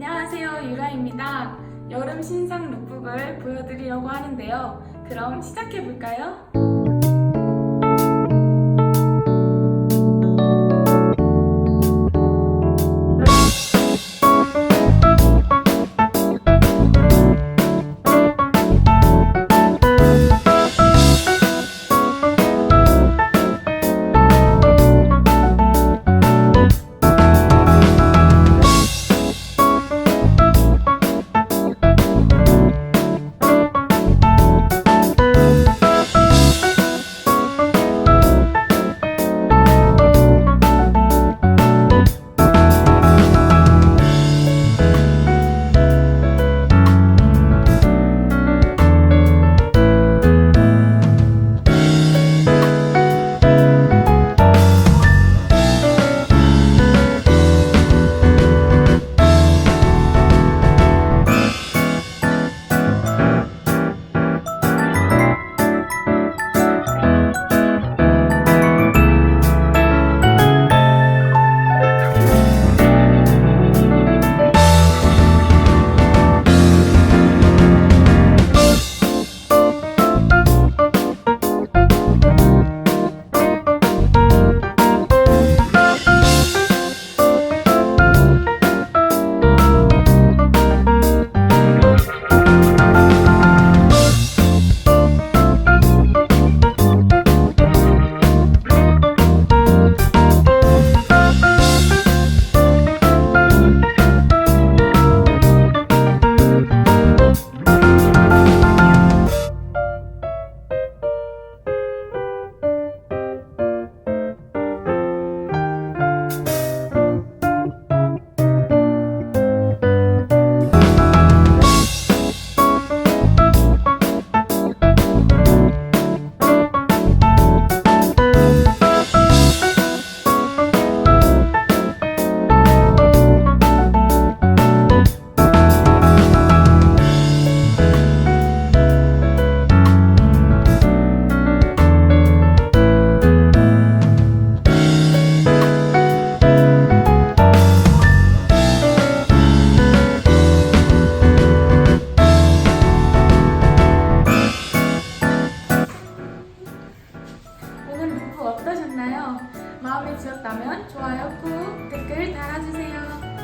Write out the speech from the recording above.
안녕하세요 유라입니다. 여름 신상 룩북을 보여드리려고 하는데요. 그럼 시작해 볼까요? 어떠셨나요? 마음에 드셨다면 좋아요 꾹 댓글 달아주세요.